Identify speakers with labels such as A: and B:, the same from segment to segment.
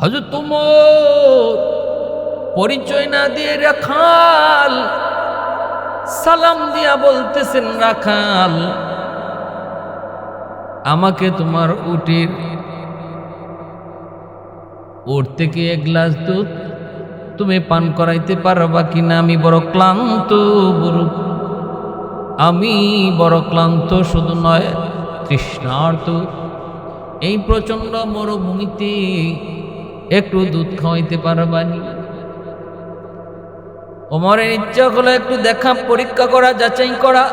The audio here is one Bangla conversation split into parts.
A: হজরত তোমর পরিচয় না দিয়ে রাখাল, সালাম দিয়া বলতেছেন, রাখাল, আমাকে তোমার উটের ওর থেকে এক গ্লাস দুধ তুমি পান করাইতে পারবা কিনা? আমি বড় ক্লান্ত, বড়। আমি বড় ক্লান্ত শুধু নয়, তৃষ্ণার্ত। এই প্রচণ্ড মরুভূমিতে একটু দুধ খাওয়াইতে পারবানি। ওমরের ইচ্ছা হলো একটু দেখা পরীক্ষা করা, যাচাই করা।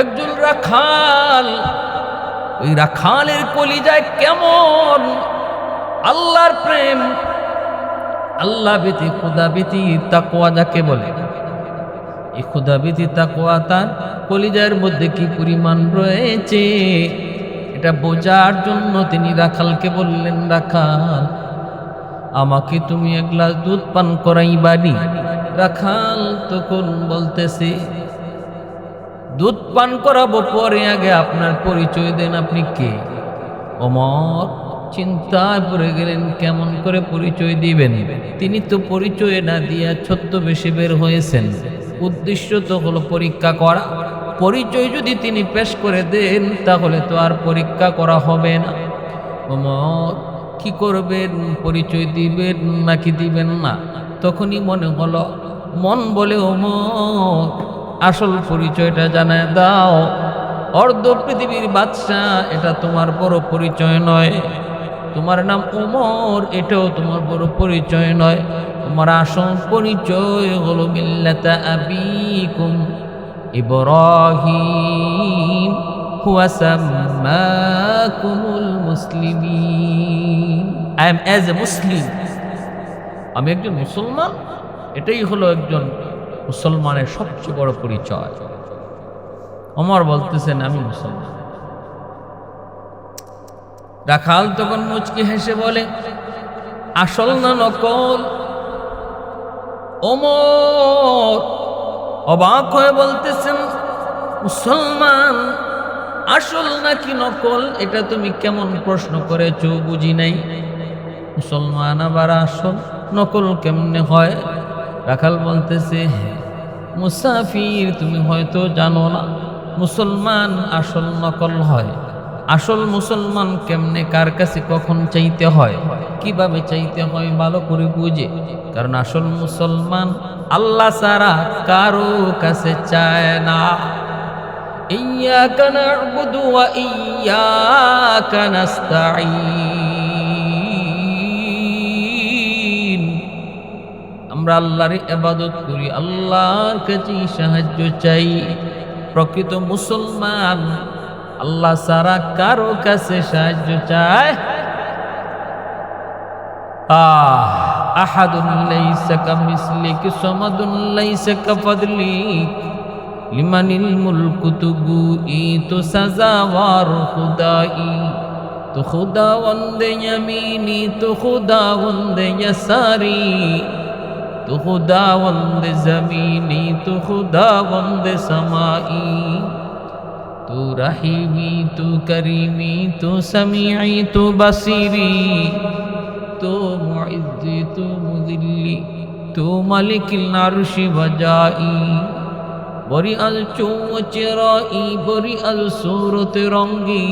A: একজন রাখাল ওই রাখালের কলিজায় কেমন আল্লাহর প্রেম। আল্লাহ ভীতি খুদা ভীতি তাকোয়া যাকে বলে? এই খুদা ভীতি তাকোয়া তার কলিজার মধ্যে কি পরিমাণ রয়েছে? এটা বোঝার জন্য তিনি রাখালকে বললেন, রাখাল, আমাকে তুমি এক গ্লাস দুধ পান করাই বাড়ি রাখাল তখন বলতেছে, দুধ পান করাবো পরে আগে আপনার পরিচয় দেন আপনি কে? অমর চিন্তায় পড়ে গেলেন, কেমন করে পরিচয় দিবেন? তিনি তো পরিচয় না দিয়া ছদ্মবেশে বের হয়েছেন। উদ্দেশ্য তো হলো পরীক্ষা করা। পরিচয় যদি তিনি পেশ করে দেন, তাহলে তো আর পরীক্ষা করা হবে না। ওমর, কি করবেন? পরিচয় দিবেন নাকি দিবেন না? তখনই মনে হলো, মন বলে, ওমর, আসল পরিচয়টা জানায় দাও। অর্ধ পৃথিবীর বাদশাহ, এটা তোমার বড় পরিচয় নয়। তোমার নাম ওমর, এটাও তোমার বড় পরিচয় নয়। তোমার আসল পরিচয় হলো মিল্লাতা আবিকুম। ইব্রাহিম হুয়া সাম্মাকুমুল মুসলিমিন। I am as a Muslim আমি একজন মুসলমান, এটাই হলো একজন মুসলমানের সবচেয়ে বড় পরিচয়। অমর বলতেছেন, আমি মুসলমান। রাখাল তখন মুচকি হেসে বলে, আসল না নকল? ওমর অবাক হয়ে বলতেছেন, মুসলমান, আসল নাকি নকল? এটা তুমি কেমন প্রশ্ন করেছ বুঝি নাই? মুসলমান আবার আসল নকল কেমনে হয়? রাখাল বলতেছে, মুসাফির, তুমি হয়তো জানো না, মুসলমান আসল নকল হয়। আসল মুসলমান কেমনে কার কাছে কখন চাইতে হয় কিভাবে চাইতে হয় ভালো করে বুঝে কারণ আসল মুসলমান আল্লাহ সারা কারো কাছে চায় না إياك نعبد وإياك نستعين আমরা আল্লাহর ইবাদত করি আল্লাহর কাছে সাহায্য চাই প্রকৃত মুসলমান আল্লাহ সারা কারও কাছে সাহায্য চায়। আহ, আহাদুন লাইসা কামিসলিক, সামাদুন লাইসা কাফাদলিক লিমানিল মুলকু তুগু ই তো সাজাওয়ার খুদাই, তো খুদা বন্দে ইয়ামিনি, তো খুদা বন্দে ইয়াসারি, তো খুদা বন্দে জমিনি, তো খুদা বন্দে সমাই। তো রহিমি, তো করিমি, তো সমিআই তো বসিরি, তো মুইজ্জি তো মুদিল্লি তো মালিকিল আরশি বজাই বরি আল চৌচেরাই বরি আল সুরত রঙ্গি।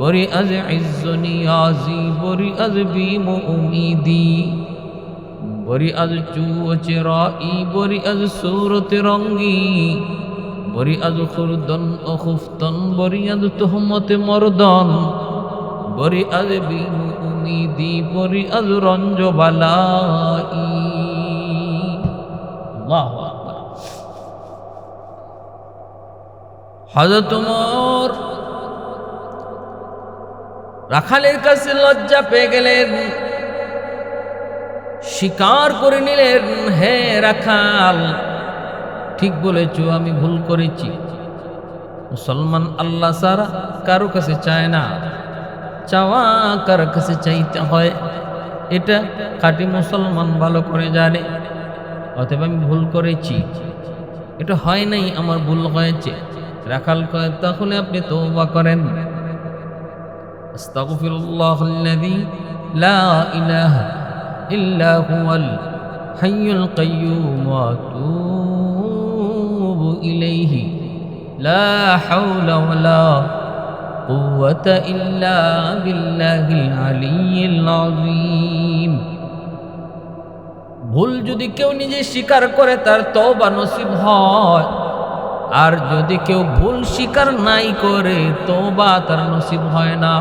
A: বরি আজ ইজ্জনি আজি বরি আজ বিম উমিদি। বরি আজ চৌচেরাই বরি আজ সুরত রঙ্গি। বরি আজ খুরদন ও খুফতন বরি আজ তোহমতে মরদন। বরি আজ বিম উমিদি বরি আজ রঞ্জ বালাই আল্লাহু আকবার। হজরত উমর রাখালের কাছে লজ্জা পেয়ে গেলেন। স্বীকার করে নিলেন, হে রাখাল ঠিক বলেছ, আমি ভুল করেছি। মুসলমান আল্লাহ সারা কারও কাছে চায় না। চাওয়া কার কাছে চাইতে হয়। এটা খাটি মুসলমান ভালো করে জানে। অতএব আমি ভুল করেছি। এটা হয় নাই, আমার ভুল হয়েছে। রাখাল কয়, তাহলে আপনি তো বা করেন। আস্তাগফিরুল্লাহ আল্লাযী লা ইল্লা হুয়াল হাইয়ুল কাইয়ুম ওয়া إليه لا حول ولا قوة إلا بالله العلي العظيم ভুল যদি কেউ নিজে স্বীকার করে, তার তওবা নসিব হয়। আর যদি কেউ ভুল স্বীকার নাই করে, তওবা তার নসিব হয় না।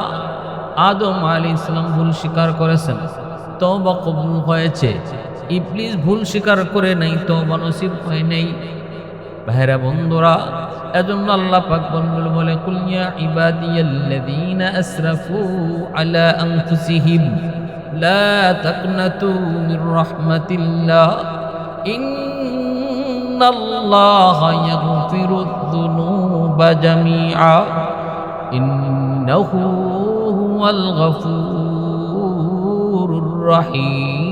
A: আদম আলী ইসলাম ভুল স্বীকার করেছেন, তওবা কবুল হয়েছে। ইবলিস ভুল স্বীকার করে নাই বা নসিব হয় নাই। ভাইরা, বন্ধুরা, এজন্য আল্লাহ পাক বলল বলে, কুল ইয়া ইবাদিয়াল্লাযীনা আসরাফু আলা আনফুসিহিম, লা তাকনাতু মির রাহমাতিল্লাহ, ইন্নাল্লাহা ইয়াগফিরুদ যুনুবা জামিআ, ইন্নাহু হুয়াল গফুরুর রহিম।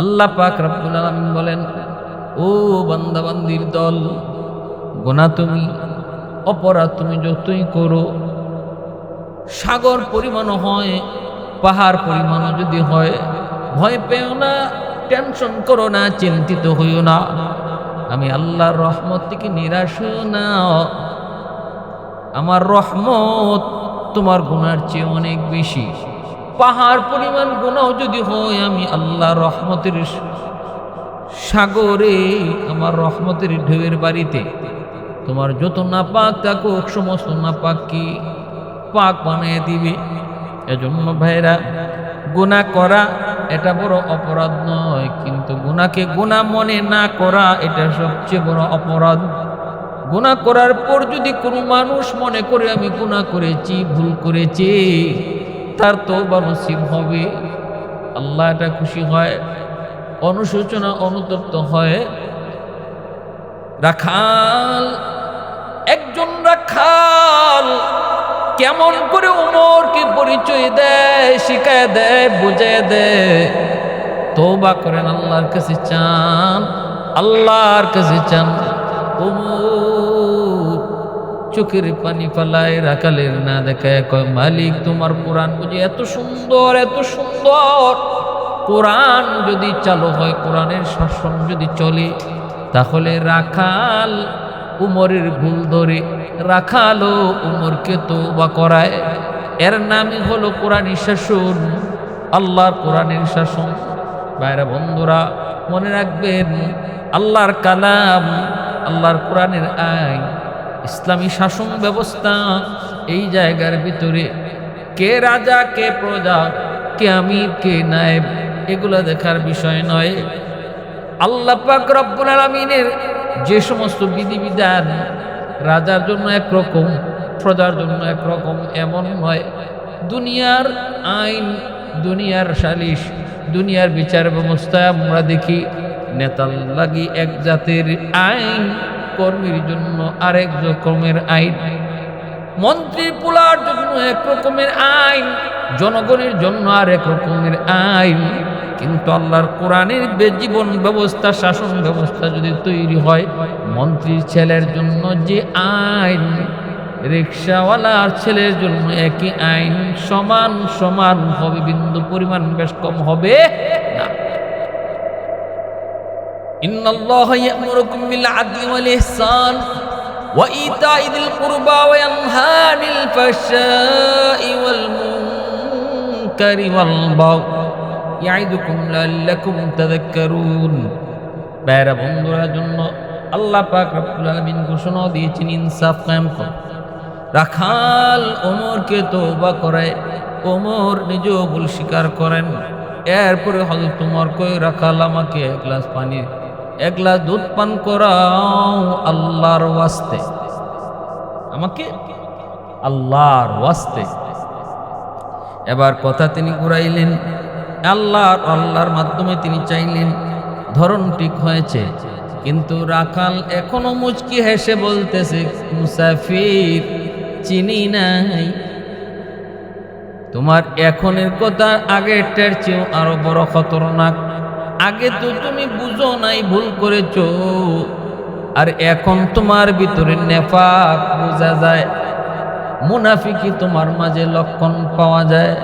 A: আল্লাহ পাক রব্বুল আলামিন বলেন ও বান্দাবান্দির দল, গোনা তুমি, অপরাধ তুমি যতই করো, সাগর পরিমাণ হয়, পাহাড় পরিমাণও যদি হয়, ভয় পেও না, টেনশন করো না, চিন্তিত হইও না। আমি আল্লাহর রহমত থেকে নিরাশ হইও না। আমার রহমত তোমার গুণার চেয়ে অনেক বেশি। পাহাড় পরিমাণ গুণাও যদি হয়, আমি আল্লাহ রহমতের সাগরে আমার রহমতের ঢেউয়ের বাড়িতে। তোমার যত নাপাক থাকুক, সমস্ত নাপাককে পাক বানিয়ে দিবে? এজন্য ভাইরা গুণা করা এটা বড় অপরাধ নয়, কিন্তু গুণাকে গুণা মনে না করা এটা সবচেয়ে বড় অপরাধ। গুণা করার পর যদি কোনো মানুষ মনে করে, আমি গুণা করেছি, ভুল করেছি, তার তো নসিব হবে। আল্লাহ এটা খুশি হয়। অনুশোচনা অনুতপ্ত হয়। রাখাল, একজন রাখাল, কেমন করে উমরকে পরিচয় দেয়, শিখায় দেয়, বুঝায় দেয়। তোবা করেন, আল্লাহর কাছে চান, আল্লাহর কাছে চান। উমর চোখের পানি ফালায়, রাখালের না দেখায় মালিক, তোমার কোরআন বুঝি এত সুন্দর এত সুন্দর। কোরআন যদি চালু হয়, কোরআনের শাসন যদি চলে, তাহলে রাখাল উমরের ভুল ধরে রাখালো উমরকে তো বা করায়। এর নামই হলো কোরআন শাসন, আল্লাহর কোরআনের শাসন। বাইরা বন্ধুরা, মনে রাখবেন, আল্লাহর কালাম, আল্লাহর কোরআনের আইন, ইসলামী শাসন ব্যবস্থা এই জায়গার ভিতরে কে রাজা, কে প্রজা, কে আমির, কে নায়েব এগুলো দেখার বিষয় নয়। আল্লাহ পাক রব্বুল আলমিনের যে সমস্ত বিধিবিধান রাজার জন্য একরকম, প্রজার জন্য একরকম, এমন নয়। দুনিয়ার আইন, দুনিয়ার সালিশ, দুনিয়ার বিচার ব্যবস্থায় আমরা দেখি নেতাল লাগি এক জাতের আইন, কর্মীর জন্য আরেক রকমের আইন। মন্ত্রী পোলার জন্য এক রকমের আইন, জনগণের জন্য আরেক রকমের আইন। কিন্তু আল্লাহর কোরআনের জীবন ব্যবস্থা শাসন ব্যবস্থা যদি তৈরি হয় মন্ত্রীর ছেলের জন্য যে আইন রিক্সাওয়ালার ছেলের জন্য একই আইন সমান সমান হবে বিন্দু পরিমাণ বেশ কম হবে না إن الله يأمركم بالعدل والإحسان وإيتاء ذي القربى وينهى عن الفحشاء والمنكر والبغي ইয়াইদুকুম লাল্লাকুম তাযাক্কারুন। বাইরা বন্ধুরা জন্য আল্লাহ পাক রব্বুল আলামিন ঘোষণা দিয়েছেন, ইনসাফ কায়েম কর। রাখাল ওমরকে তওবা করে ওমর নিজেও ভুল স্বীকার করেন। এরপরে হজরত তোমার কই রাখাল, আমাকে এক গ্লাস পানি, এক গ্লাস দুধ পান করাও আল্লাহর ওয়াস্তে। আমাকে? আল্লাহর ওয়াস্তে। এবার কথা তিনি ঘুরাইলেন আল্লাহর আল্লাহর মাধ্যমে তিনি চাইলেন, ধরন ঠিক হয়েছে। কিন্তু রাখাল এখনও মুচকি হেসে বলতেছে, মুসাফির, চিনি নাই। তোমার এখনের কথা আগেরটার চেয়েও আরও বড় খতরনাক। আগে তো তুমি বুঝো নাই, ভুল করেছ। আর এখন তোমার ভিতরে নেফাক বোঝা যায়। মুনাফিকি তোমার মাঝে লক্ষণ পাওয়া যায়।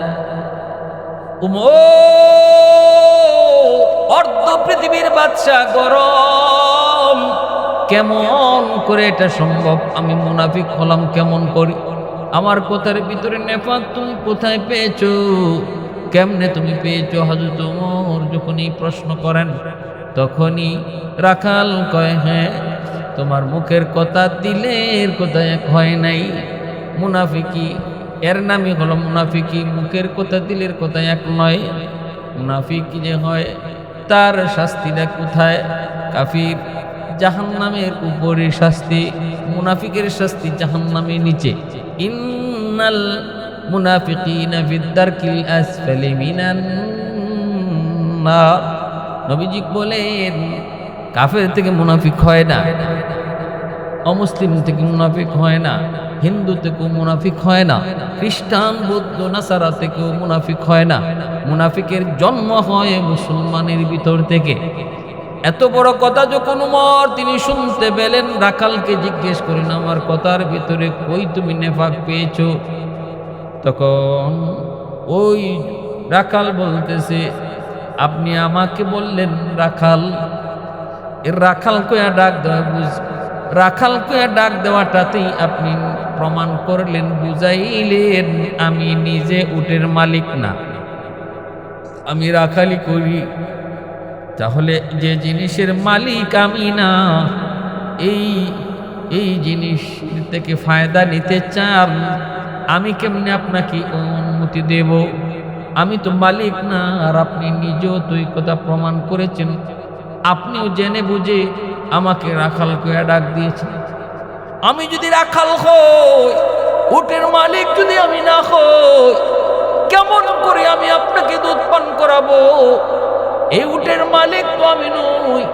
A: অর্ধ পৃথিবীর বাচ্চা গরম। কেমন করে এটা সম্ভব? আমি মুনাফিক হলাম কেমন করি? আমার কথার ভিতরে নেফাত তুমি কোথায় পেয়েছ? কেমনে তুমি পেয়েছ হজরত উমর যখনই প্রশ্ন করেন, তখনই রাখাল কয় হ্যাঁ তোমার মুখের কথা, দিলের কথা এক হয় নাই। মুনাফিকি এর নামই হলো মুনাফিকি। মুখের কথা, দিলের কথা এক নয়। মুনাফিকি যে হয়, তার শাস্তিটা কোথায়? কাফির, জাহান্নামের উপরে শাস্তি। মুনাফিকের শাস্তি জাহান্নামের নিচে। ইন্নাল মুনাফিকিনা ফিদ্দারকিল আসফালি মিনান নবীজি বলেন, কাফের থেকে মুনাফিক হয় না। অমুসলিম থেকে মুনাফিক হয় না, হিন্দু থেকেও মুনাফিক হয় না, খ্রিস্টান, বৌদ্ধ, নাসারা থেকেও মুনাফিক হয় না। মুনাফিকের জন্ম হয় মুসলমানের ভিতর থেকে। এত বড় কথা যখন উমর, তিনি শুনতে পেলেন, রাখালকে জিজ্ঞেস করেন, আমার কথার ভিতরে কই তুমি নেফাক পেয়েছ? তখন ওই রাখাল বলতেছে, আপনি আমাকে বললেন রাখাল। এর রাখাল কয়া ডাক দেওয়া বুঝ রাখাল কয়া ডাক দেওয়াটাতেই আপনি প্রমাণ করলেন, বুঝাইলেন, আমি নিজে উটের মালিক না। আমি রাখালি করি। তাহলে যে জিনিসের মালিক আমি না, এই এই জিনিস থেকে ফায়দা নিতে চান, আমি কেমনে আপনাকে অনুমতি দেব? আমি তো মালিক না, আর আপনি নিজেও তো কথা প্রমাণ করেছেন। আপনিও জেনে বুঝে আমাকে রাখাল করে ডাক দিয়েছেন আমি যদি রাখাল হই, উটের মালিক যদি আমি না হই, কেমন করে আমি আপনাকে দুধ পান করাবো? এই উটের মালিক তো আমি নই,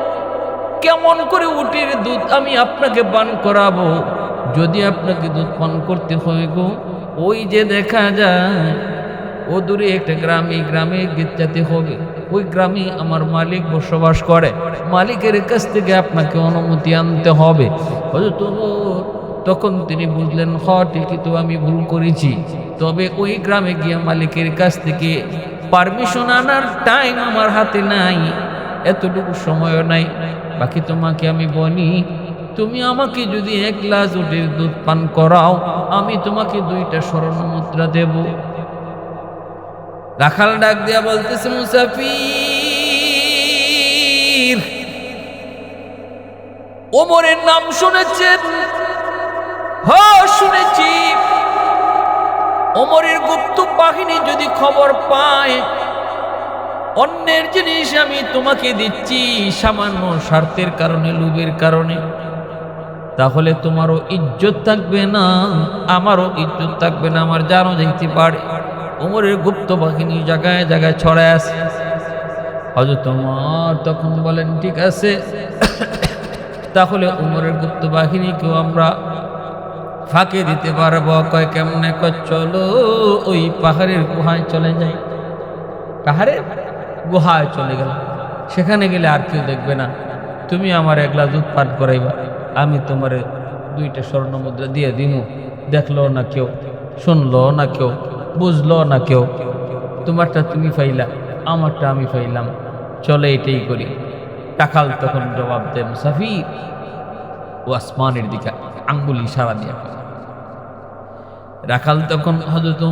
A: কেমন করে উটের দুধ আমি আপনাকে পান করাবো? যদি আপনাকে দুধ পান করতে হয় গো, ওই যে দেখা যায়, ও দূরে একটা গ্রামে গ্রামে যেতে হবে। ওই গ্রামে আমার মালিক বসবাস করে। মালিকের কাছ থেকে আপনাকে অনুমতি আনতে হবে। হয়তো তখন তিনি বুঝলেন হ ঠিকই তো আমি ভুল করেছি। তবে ওই গ্রামে গিয়ে মালিকের কাছ থেকে পারমিশন আনার টাইম আমার হাতে নাই। এতটুকু সময়ও নাই। বাকি তোমাকে আমি বলি, তুমি আমাকে যদি এক গ্লাস উটের দুধ পান করাও, আমি তোমাকে দুইটা স্বর্ণ মুদ্রা দেব। রাখাল ডাক দিয়া বলতেছে, মুসাফির, ওমরের নাম শুনেছেন? হ্যাঁ শুনেছি। ওমরের গুপ্ত বাহিনী যদি খবর পায়, অন্যের জিনিস আমি তোমাকে দিচ্ছি সামান্য স্বার্থের কারণে, লোভের কারণে। তাহলে তোমারও ইজ্জত থাকবে না, আমারও ইজ্জত থাকবে না, আমার জানো দেখতে পারে। ওমরের গুপ্ত বাহিনী জায়গায় জায়গায় ছড়ায় আছে। হজরত তোমার তখন বলেন, ঠিক আছে, তাহলে উমরের গুপ্ত বাহিনীকেও আমরা ফাঁকে দিতে পারব। কয়, কেমনে কয়, চলো ওই পাহাড়ের গুহায় চলে যাই। পাহাড়ের গুহায় চলে গেল সেখানে গেলে আর কেউ দেখবে না। তুমি আমার একলা দুধ পান করাইবা, আমি তোমার দুইটা স্বর্ণ মুদ্রা দিয়ে দিমু। দেখল না কেউ, শুনলো না কেউ বুঝলো না কেউ? তোমারটা তুমি ফাইলা, আমারটা আমি ফাইলাম। চলে এটাই করি। টাকাল তখন জবাব দেয়, মুসাফির, ও আসমানের দিকে আঙ্গুলি সারা দিয়া রাখাল তখন হজরত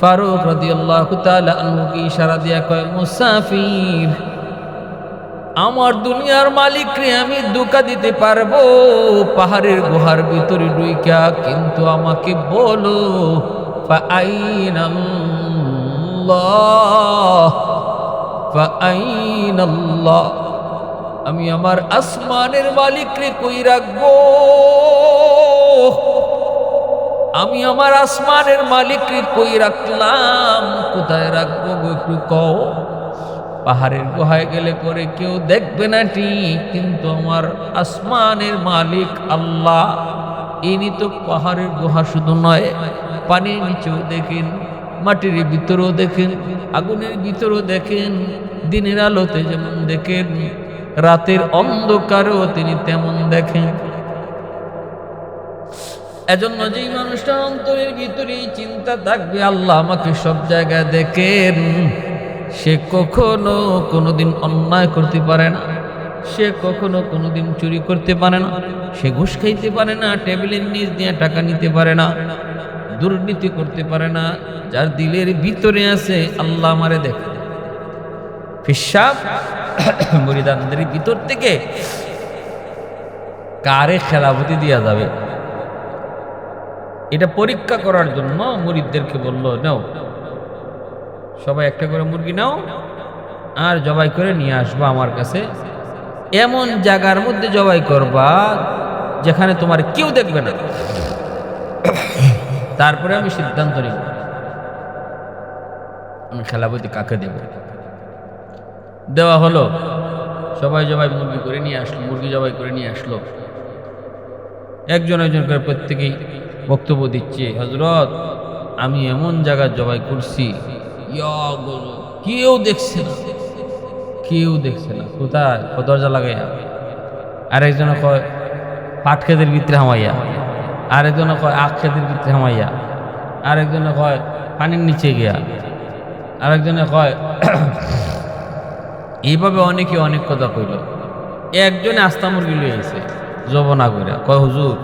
A: ফারুক রাদিয়াল্লাহু তাআলা আনহুকে ইশারা দিয়া কয়, মুসাফির, আমার দুনিয়ার মালিক রে আমি দুকা দিতে পারব, পাহাড়ের গুহার ভিতরে ডুইকা কিন্তু আমাকে বলো ফাআইনাল্লাহ ফাআইনাল্লাহ, আমি আমার আসমানের মালিক রে কই রাখব? আমি আমার আসমানের মালিক রে কই রাখলাম? কোথায় রাখব গো একটু কও? পাহাড়ের গুহায় গেলে পরে কেউ দেখবে না ঠিক, কিন্তু আমার আসমানের মালিক আল্লাহ। ইনি তো পাহাড়ের গুহা শুধু নয়, পানির নিচেও দেখেন, মাটির ভিতরেও দেখেন, আগুনের ভিতরেও দেখেন, দিনের আলোতে যেমন দেখেন, রাতের অন্ধকারেও তিনি তেমন দেখেন। এজন্য যেই মানুষটার অন্তরের ভিতরে চিন্তা থাকবে, আল্লাহ আমাকে সব জায়গায় দেখেন। সে কখনো কোনোদিন অন্যায় করতে পারে না, সে কখনো কোনোদিন চুরি করতে পারে না। সে ঘুষ খাইতে পারে না, টেবিলের নিচ দিয়ে টাকা নিতে পারে না, দুর্নীতি করতে পারে না, যার দিলের ভিতরে আছে, আল্লাহ আমারে দেখে। ফিসাব, মুরিদানদের ভিতর থেকে কারে খেলাপতি দেওয়া যাবে? এটা পরীক্ষা করার জন্য মুরিদদেরকে বলল, নাও, সবাই একটা করে মুরগি নাও, আর জবাই করে নিয়ে আসবা আমার কাছে। এমন জায়গার মধ্যে জবাই করবা যেখানে তোমার কেউ দেখবে না। তারপরে আমি সিদ্ধান্ত নিব। আমি খেলাপতি কাকে দেব? দেওয়া হলো, সবাই জবাই মুরগি করে নিয়ে আসলো, মুরগি জবাই করে নিয়ে আসলো। একজন একজন করে প্রত্যেকেই বক্তব্য দিচ্ছে হজরত আমি এমন জায়গায় জবাই করছি কেউ দেখছে না। কেউ দেখছে না, কোথায়? দরজা লাগাইয়া। আরেকজনে কয় পাট খেতের ভিতরে হামাইয়া। আরেকজনে কয় আখ খেতের ভিতরে হামাইয়া। আরেকজনে কয় পানির নিচে গিয়া। আরেকজনে কয়, এইভাবে অনেকে অনেক কথা কইল। একজনে আস্তা মুরগি লইয়াছে জবনা করে কয়, হুজুর